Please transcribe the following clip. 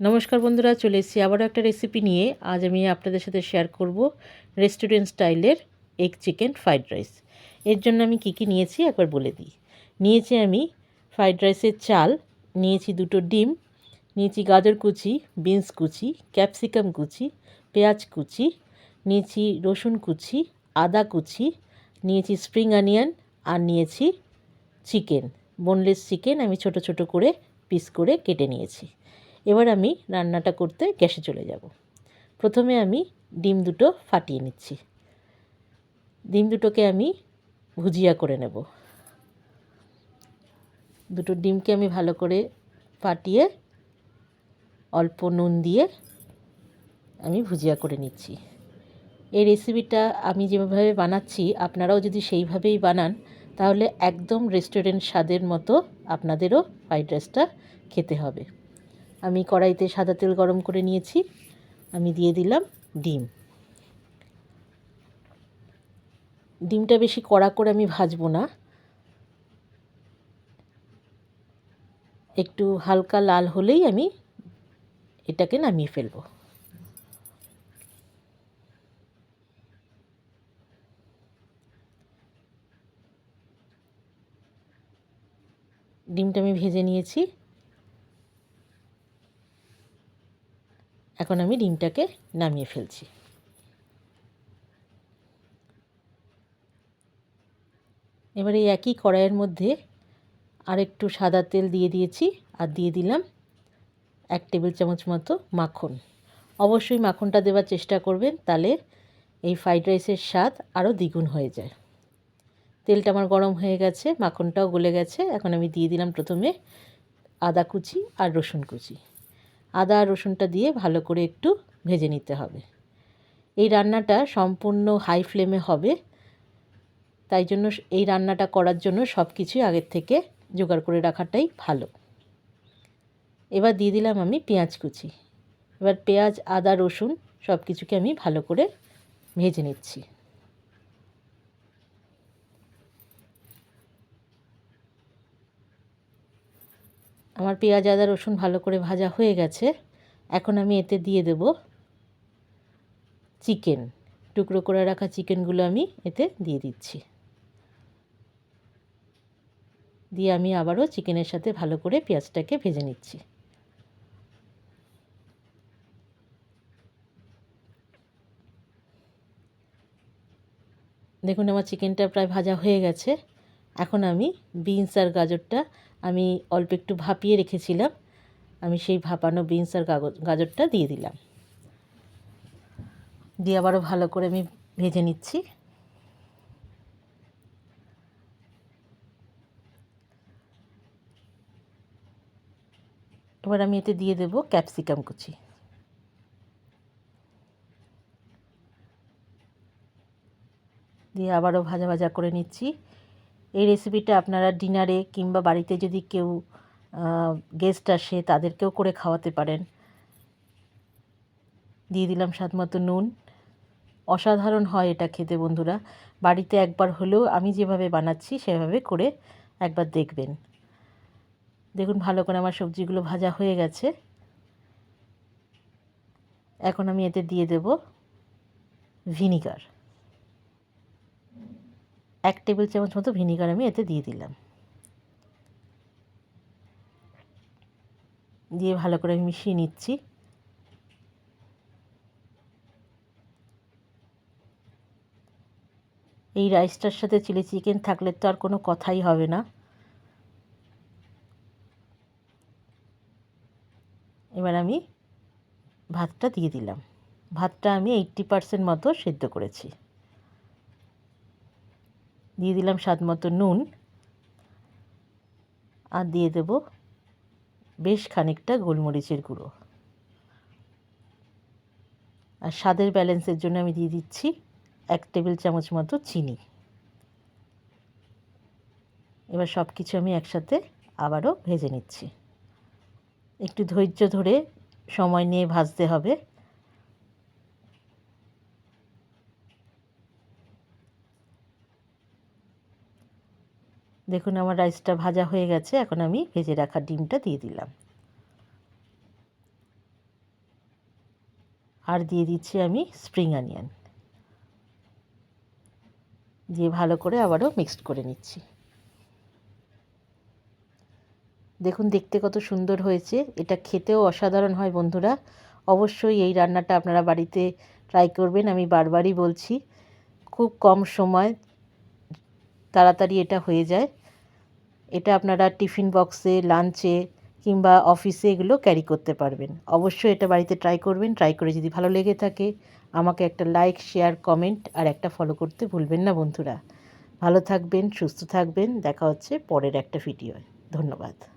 নমস্কার বন্ধুরা, চলে এসেছি আবারও একটা রেসিপি নিয়ে। আজ আমি আপনাদের সাথে শেয়ার করব রেস্টুরেন্ট স্টাইলের এগ চিকেন ফ্রাইড রাইস এর জন্য আমি কি কি নিয়েছি একবার বলে দিই। নিয়েছি আমি ফ্রাইড রাইসের চাল, নিয়েছি দুটো ডিম, নিয়েছি গাজর কুচি বিনস কুচি ক্যাপসিকাম কুচি, পেঁয়াজ কুচি, নিয়েছি রসুন কুচি, আদা কুচি, নিয়েছি স্প্রিং অনিয়ন আর নিয়েছি চিকেন বোনলেস চিকেন আমি ছোট ছোট করে পিস করে কেটে নিয়েছি। এবার আমি রান্নাটা করতে গ্যাসে চলে যাব। প্রথমে আমি ডিম দুটো ফাটিয়ে নিচ্ছি। ডিম দুটোকে আমি ভুজিয়া করে নেব। দুটো ডিমকে আমি ভালো করে ফাটিয়ে অল্প নুন দিয়ে আমি ভুজিয়া করে নিচ্ছি। এই রেসিপিটা আমি যেভাবে বানাচ্ছি, আপনারাও যদি সেইভাবেই বানান, তাহলে একদম রেস্টুরেন্ট স্বাদের মতো আপনাদেরও ফ্রাইড রাইসটা খেতে হবে। আমি কড়াইতে সাদা তেল গরম করে নিয়েছি। আমি দিয়ে দিলাম ডিম। ডিমটা বেশি কড়া করে আমি ভাজবো না। একটু হালকা লাল হলেই আমি এটাকে নামিয়ে ফেলব। ডিমটা আমি ভেজে নিয়েছি। এখন আমি ডিমটাকে নামিয়ে ফেলছি। এবারে এই একই কড়াইয়ের মধ্যে আর একটু সাদা তেল দিয়ে দিয়েছি আর দিয়ে দিলাম এক টেবিল চামচ মতো মাখন। অবশ্যই মাখনটা দেওয়ার চেষ্টা করবেন, তাহলে এই ফ্রাইড রাইসের স্বাদ আরও দ্বিগুণ হয়ে যায়। তেলটা আমার গরম হয়ে গেছে, মাখনটাও গলে গেছে, এখন আমি দিয়ে দিলাম প্রথমে আদা কুচি আর রসুন কুচি। আদা, রসুনটা দিয়ে ভালো করে একটু ভেজে নিতে হবে। এই রান্নাটা সম্পূর্ণ হাই ফ্লেমে হবে। তাই জন্য এই রান্নাটা করার জন্য সব কিছুই আগের থেকে জোগাড় করে রাখাটাই ভালো। এবার দিয়ে দিলাম আমি পেঁয়াজ কুচি। এবার পেঁয়াজ, আদা, রসুন সব কিছুকে আমি ভালো করে ভেজে নিচ্ছি। আমার পেঁয়াজ, আদা, রসুন ভালো করে ভাজা হয়ে গেছে। এখন আমি এতে দিয়ে দেব চিকেন। টুকরো করে রাখা চিকেনগুলো আমি এতে দিয়ে দিচ্ছি। দিয়ে আমি আবারও চিকেনের সাথে ভালো করে পেঁয়াজটাকে ভেজে নিচ্ছি। দেখুন, আমার চিকেনটা প্রায় ভাজা হয়ে গেছে। এখন আমি বিনস আর গাজরটা আমি অল্প একটু ভাপিয়ে রেখেছিলাম। আমি সেই ভাপানো বিনস আর গাজরটা দিয়ে দিলাম। দিয়ে আবারও ভালো করে আমি ভেজে নিচ্ছি। এবার আমি এতে দিয়ে দেব ক্যাপসিকাম কুচি। দিয়ে আবারও ভাজা ভাজা করে নিচ্ছি। এই রেসিপিটা আপনারা ডিনারে কিংবা বাড়িতে যদি কেউ গেস্ট আসে, তাদেরকেও করে খাওয়াতে পারেন। দিয়ে দিলাম স্বাদ মতো নুন। অসাধারণ হয় এটা খেতে বন্ধুরা। বাড়িতে একবার হলেও আমি যেভাবে বানাচ্ছি, সেভাবে করে একবার দেখবেন। দেখুন ভালো করে আমার সবজিগুলো ভাজা হয়ে গেছে। এখন আমি এতে দিয়ে দেব ভিনিগার। এক টেবিল চামচ মতো ভিনিগার আমি এতে দিয়ে দিলাম। দিয়ে ভালো করে আমি মিশিয়ে নিচ্ছি। এই রাইসটার সাথে চিলি চিকেন থাকলে তো আর কোনো কথাই হবে না। এবার আমি ভাতটা দিয়ে দিলাম। ভাতটা আমি এইট্টি পারসেন্ট মতো সেদ্ধ করেছি। দিয়ে দিলাম স্বাদ মতো নুন আর দিয়ে দেব বেশ খানিকটা গোলমরিচের গুঁড়ো। আর স্বাদের ব্যালেন্সের জন্য আমি দিয়ে দিচ্ছি এক টেবিল চামচ মতো চিনি। এবার সব কিছু আমি একসাথে আবারও ভেজে নিচ্ছি। একটু ধৈর্য ধরে সময় নিয়ে ভাজতে হবে। দেখুন আমার রাইসটা ভাজা হয়ে গেছে, এখন আমি ভেজে রাখা ডিমটা দিয়ে দিলাম। আর দিয়ে দিচ্ছি আমি স্প্রিং অনিয়ন। দিয়ে ভালো করে আবারও মিক্সড করে নিচ্ছি। দেখুন, দেখতে কত সুন্দর হয়েছে। এটা খেতেও অসাধারণ হয় বন্ধুরা। অবশ্যই এই রান্নাটা আপনারা বাড়িতে ট্রাই করবেন, আমি বারবারই বলছি। খুব কম সময় তাড়াতাড়ি এটা হয়ে যায়। এটা আপনারা টিফিন বক্সে, লাঞ্চে কিংবা অফিসে এগুলো ক্যারি করতে পারবেন। অবশ্যই এটা বাড়িতে ট্রাই করবেন। ট্রাই করে যদি ভালো লেগে থাকে, আমাকে একটা লাইক, শেয়ার, কমেন্ট আর একটা ফলো করতে ভুলবেন না বন্ধুরা। ভালো থাকবেন, সুস্থ থাকবেন। দেখা হচ্ছে পরের একটা ভিডিওয়। ধন্যবাদ।